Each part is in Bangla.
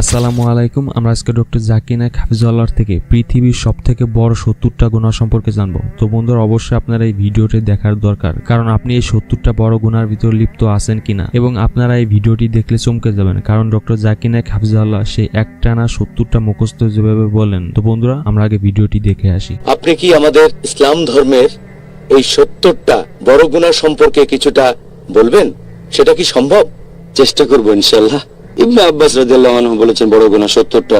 আসসালামু আলাইকুম, আমরা আজকে ডক্টর জাকির নায়ক হাফিজুল্লাহর থেকে পৃথিবীর সব থেকে বড় সত্তরটা গুণা সম্পর্কে জানব। তো বন্ধুরা, অবশ্যই আপনারা এই ভিডিওটি দেখার দরকার, কারণ আপনি এই সত্তরটা বড় গুণার ভিতর লিপ্ত আছেন কিনা, এবং আপনারা এই ভিডিওটি দেখলে চমকে যাবেন, কারণ ডক্টর জাকির নায়ক হাফিজুল্লাহ সেই একটানা সত্তরটা মুখস্থ যেভাবে বলেন তো বন্ধুরা, আমরা আগে ভিডিওটি দেখে আসি। আপনি কি আমাদের ইসলাম ধর্মের এই সত্তরটা বড় গুণা সম্পর্কে কিছুটা বলবেন? সেটা কি সম্ভব? চেষ্টা করব ইনশাল্লাহ আব্বাস বলেছেন, বড় গুনাহ সত্তরটা।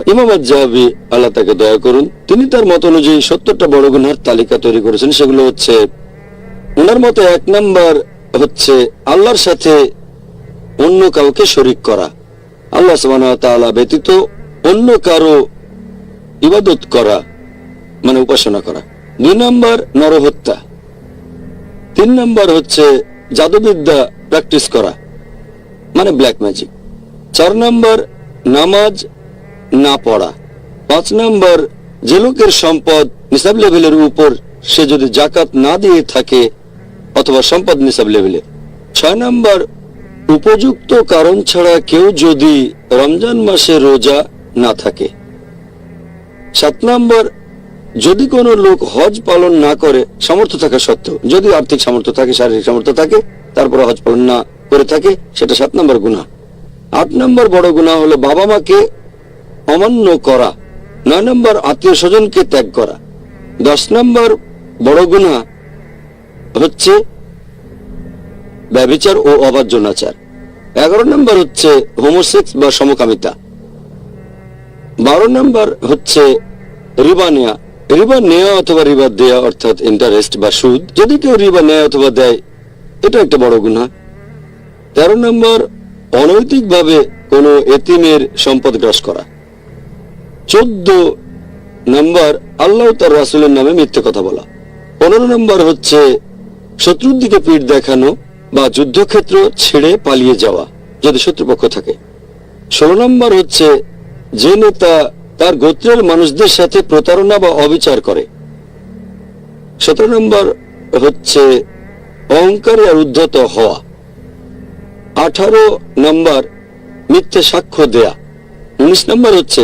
জাহাবি আল্লাহ তাকে দয়া করুন, তিনি তার মত অনুযায়ী সত্তরটা বড় তালিকা তৈরি করেছেন। সেগুলো হচ্ছে, ওনার মতে এক নাম্বার হচ্ছে আল্লাহর সাথে অন্য কাউকে শরিক করা। আল্লাহ ব্যতীত অন্য কারও ইবাদত করা মানে উপাসনা করা। দুই নাম্বার নরহত্যা। তিন নাম্বার হচ্ছে জাদুবিদ্যা প্র্যাকটিস করা মানে ব্ল্যাক ম্যাজিক। চার নম্বর, নামাজ না পড়া। পাঁচ নম্বর, যে লোকের সম্পদ নিসাব লেভেলের উপর সে যদি জাকাত না দিয়ে থাকে অথবা সম্পদ নিসাব লেভেলে। ছয় নম্বর, উপযুক্ত কারণ ছাড়া কেউ যদি রমজান মাসে রোজা না থাকে। সাত নম্বর, যদি কোনো লোক হজ পালন না করে, সামর্থ্য থাকা সত্ত্বেও, যদি আর্থিক সামর্থ্য থাকে, শারীরিক সামর্থ্য থাকে তারপরে হজ পালন না করে থাকে, সেটা সাত নম্বর গুণা আট নম্বর বড় গুণা হলো বাবা মাকে অমান্য করা। নয় নম্বর আত্মীয় স্বজনকে ত্যাগ করা। দশ নম্বর বড় গুণা হচ্ছে ব্যবিচার ও অবাধ্যনাচার এগারো নম্বর হচ্ছে হোমোসেক্স বা সমকামিতা। বারো নম্বর হচ্ছে রিবা নেয়া। রিবা নেওয়া অথবা রিবা দেয়া অর্থাৎ ইন্টারেস্ট বা সুদ। যদি কেউ রিবা নেয় অথবা দেয়, এটা একটা বড় গুণা। তেরো নম্বর অনৈতিকভাবে কোনো এতিমের সম্পদ গ্রাস করা। চোদ্দ নম্বর আল্লাহ তার রাসুলের নামে মিথ্যে কথা বলা। পনেরো নম্বর হচ্ছে শত্রুর দিকে পিঠ দেখানো বা যুদ্ধক্ষেত্র ছেড়ে পালিয়ে যাওয়া, যদি শত্রুপক্ষ থাকে। ষোলো নম্বর হচ্ছে যে নেতা তার গোত্রের মানুষদের সাথে প্রতারণা বা অবিচার করে। সতেরো নম্বর হচ্ছে অহংকারী আর উদ্ধত হওয়া। আঠারো নম্বর মিথ্যে সাক্ষ্য দেয়া। উনিশ নম্বর হচ্ছে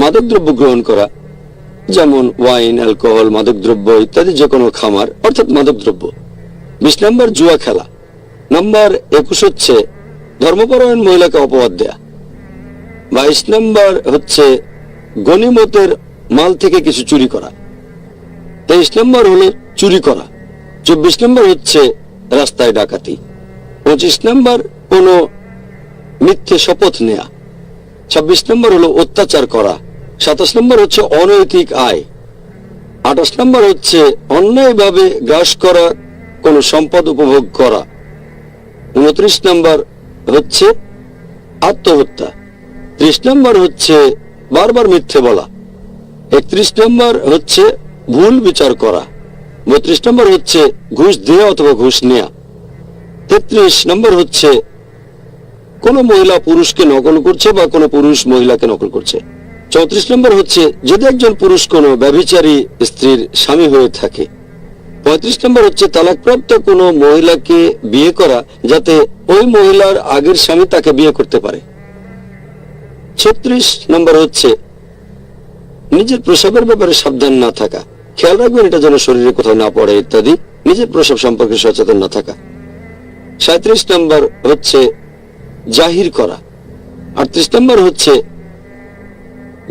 মাদকদ্রব্য গ্রহণ করা, যেমন ওয়াইন, অ্যালকোহল, মাদকদ্রব্য ইত্যাদি যে কোনো খামার, অর্থাৎ মাদকদ্রব্য। বিশ নম্বর জুয়া খেলা। নম্বর একুশ হচ্ছে ধর্মপরায়ণ মহিলাকে অপবাদ দেয়া। বাইশ নম্বর হচ্ছে গনিমতের মাল থেকে কিছু চুরি করা। তেইশ নম্বর হলো চুরি করা। চব্বিশ নম্বর হচ্ছে রাস্তায় ডাকাতি। পঁচিশ নম্বর কোনো মিথ্যে শপথ নেয়া। ছাব্বিশ নম্বর হলো অত্যাচার করা। সাতাশ নম্বর হচ্ছে অনৈতিক আয়। আঠাশ নম্বর হচ্ছে অন্যায়ভাবে গ্রাস করা, কোনো সম্পদ উপভোগ করা। উনত্রিশ নম্বর হচ্ছে আত্মহত্যা। ত্রিশ নম্বর হচ্ছে বারবার মিথ্যে বলা। একত্রিশ নম্বর হচ্ছে ভুল বিচার করা। বত্রিশ নম্বর হচ্ছে ঘুষ দেয়া অথবা ঘুষ নেয়া। তেত্রিশ নম্বর হচ্ছে, কোন মহিলা পুরুষকে নকল করছে বা কোনো পুরুষ মহিলাকে নকল করছে? চৌত্রিশ নম্বর হচ্ছে, যদি একজন পুরুষ কোনো ব্যভিচারী স্ত্রীর স্বামী হয়ে থাকে, পঁয়ত্রিশ নম্বর হচ্ছে, তালাকপ্রাপ্ত কোনো মহিলাকে বিয়ে করা যাতে ওই মহিলার আগের স্বামী তাকে বিয়ে করতে পারে? ছত্রিশ নম্বর হচ্ছে, নিজের প্রসাবের ব্যাপারে সাবধান না থাকা। খেয়াল রাখবেন এটা যেন শরীরে কোথাও না পড়ে ইত্যাদি। নিজের প্রসাব সম্পর্কে সচেতন না থাকা। সাঁত্রিশ নম্বর হচ্ছে জাহির করা। আটত্রিশ নম্বর হচ্ছে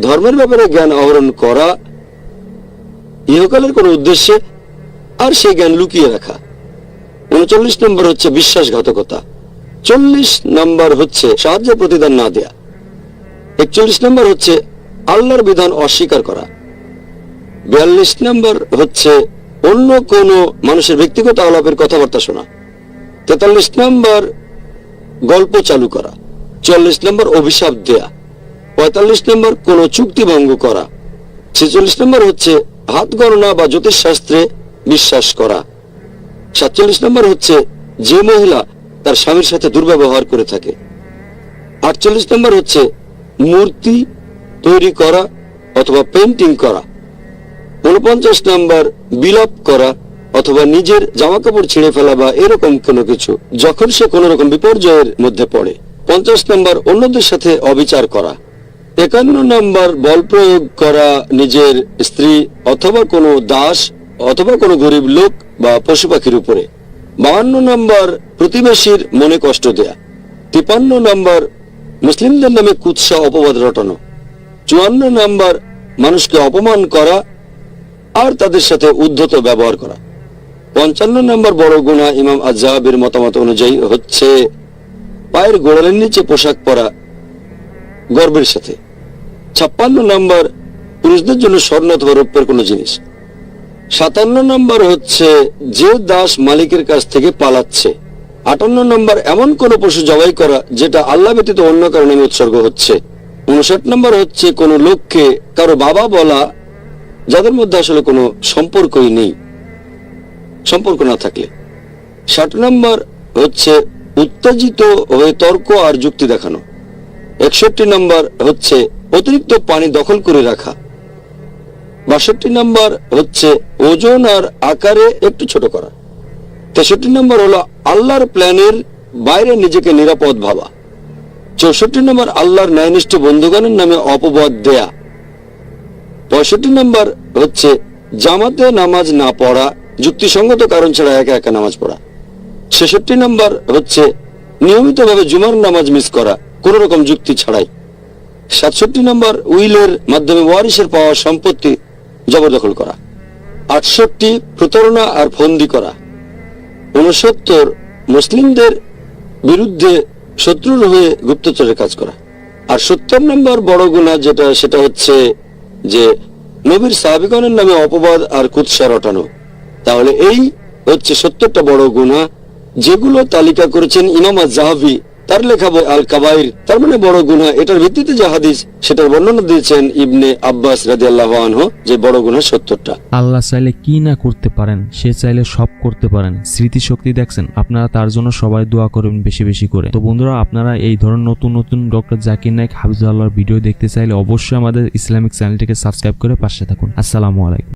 ধর্মের ব্যাপারে জ্ঞান আহরণ করা, ইহকালের কোন উদ্দেশ্যে আর সেই জ্ঞান লুকিয়ে রাখা। উনচল্লিশ নম্বর হচ্ছে বিশ্বাসঘাতকতা। চল্লিশ নম্বর হচ্ছে সাহায্য প্রতিদান না দেয়া। একচল্লিশ নম্বর হচ্ছে আল্লাহর বিধান অস্বীকার করা। বিয়াল্লিশ নম্বর হচ্ছে অন্য কোনো মানুষের ব্যক্তিগত আলাপের কথাবার্তা শোনা। তেতাল্লিশ নম্বর গল্প চালু করা চল্লিশ নম্বর অভিশাপ দেয়া, পঁয়তাল্লিশ নম্বর কোনো চুক্তি ভঙ্গ করা, ছেচল্লিশ নম্বর হচ্ছে হাত গণনা বা জ্যোতিষশাস্ত্রে বিশ্বাস করা, সাতচল্লিশ নম্বর হচ্ছে যে মহিলা তার স্বামীর সাথে দুর্ব্যবহার করে থাকে, আটচল্লিশ নম্বর হচ্ছে মূর্তি তৈরি করা অথবা পেন্টিং করা উনপঞ্চাশ নম্বর বিলাপ করা অথবা নিজের জামা কাপড় ছিঁড়ে ফেলা বা এরকম কোনো কিছু, যখন সে কোনো রকম বিপর্যয়ের মধ্যে পড়ে। পঞ্চাশ নম্বর, অন্যদের সাথে অবিচার করা। একান্ন নম্বর, বল প্রয়োগ করা নিজের স্ত্রী অথবা কোনো দাস অথবা কোনো গরিব লোক বা পশু পাখির উপরে। বাহান্ন নম্বর, প্রতিবেশীর মনে কষ্ট দেয়া। তিপান্ন নম্বর, মুসলিমদের নামে কুৎসা অপবাদ রটানো। চুয়ান্ন নম্বর, মানুষকে অপমান করা আর তাদের সাথে উদ্ধত ব্যবহার করা। পঞ্চান্ন নম্বর বড় গুণা ইমাম আজহাবের মতামত অনুযায়ী হচ্ছে, পায়ের গোড়ালের নিচে পোশাক পরা গর্বের সাথে। ছাপ্পান্ন নম্বর পুরুষদের জন্য স্বর্ণ অথবা রৌপ্যের কোনো জিনিস। সাতান্ন নম্বর হচ্ছে যে দাস মালিকের কাছ থেকে পালাচ্ছে। আটান্ন নম্বর এমন কোন পশু জবাই করা যেটা আল্লাহ ব্যতীত অন্য কারণে উৎসর্গ হচ্ছে। উনষাট নম্বর হচ্ছে কোনো লোককে কারও বাবা বলা, যাদের মধ্যে আসলে কোনো সম্পর্কই নেই। সম্পর্ক না থাকলে। ষাট নম্বর হচ্ছে, উত্তেজিত হয়ে তর্ক আর যুক্তি দেখানো। একষট্টি নম্বর হচ্ছে, অতিরিক্ত পানি দখল করে রাখা। বাষট্টি নম্বর হচ্ছে, ওজন আর আকারে একটু ছোট করা। তেষট্টি নম্বর হলো, আল্লাহর প্ল্যানের বাইরে নিজেকে নিরাপদ ভাবা। চৌষট্টি নম্বর, আল্লাহর ন্যায়নিষ্ঠ বন্ধুগণের নামে অপবাদ দেয়া। পঁয়ষট্টি নম্বর হচ্ছে, জামাতে নামাজ না পড়া যুক্তিসঙ্গত কারণ ছাড়া একা একা নামাজ পড়া। ছেষট্টি নম্বর হচ্ছে, নিয়মিতভাবে জুমার নামাজ মিস করা, কোন রকম যুক্তি ছাড়াই। সাতষট্টি নম্বর উইলের মাধ্যমে ওয়ারিসের পাওয়া সম্পত্তি জবরদখল করা। আটষট্টি, প্রতারণা আর ফন্দি করা। উনসত্তর মুসলিমদের বিরুদ্ধে শত্রুর হয়ে গুপ্তচরের কাজ করা। আর সত্তর নম্বর বড় গুণা যেটা, সেটা হচ্ছে যে নবীর সাহাবিগণের নামে অপবাদ আর কুৎসা রটানো। তাহলে এই হচ্ছে সত্তরটা বড় গুণা, যেগুলো তালিকা করেছেন ইমাম জাহাবি তার লেখা বই আল কাবাইর তার মানে বড় গুণা, এটার ভিত্তিতে যে হাদিস, সেটার বর্ণনা দিয়েছেন ইবনে আব্বাস রাজি আল্লাহ যে বড় গুণা সত্তরটা। আল্লাহ চাইলে কি না করতে পারেন, সে চাইলে সব করতে পারেন। স্মৃতিশক্তি দেখছেন, আপনারা তার জন্য সবাই দোয়া করবেন বেশি বেশি করে। তো বন্ধুরা, আপনারা এই ধরনের নতুন নতুন ডক্টর জাকির নাইক হাফিজুল্লাহর ভিডিও দেখতে চাইলে অবশ্যই আমাদের ইসলামিক চ্যানেলটিকে সাবস্ক্রাইব করে পাশে থাকুন। আসসালামু আলাইকুম।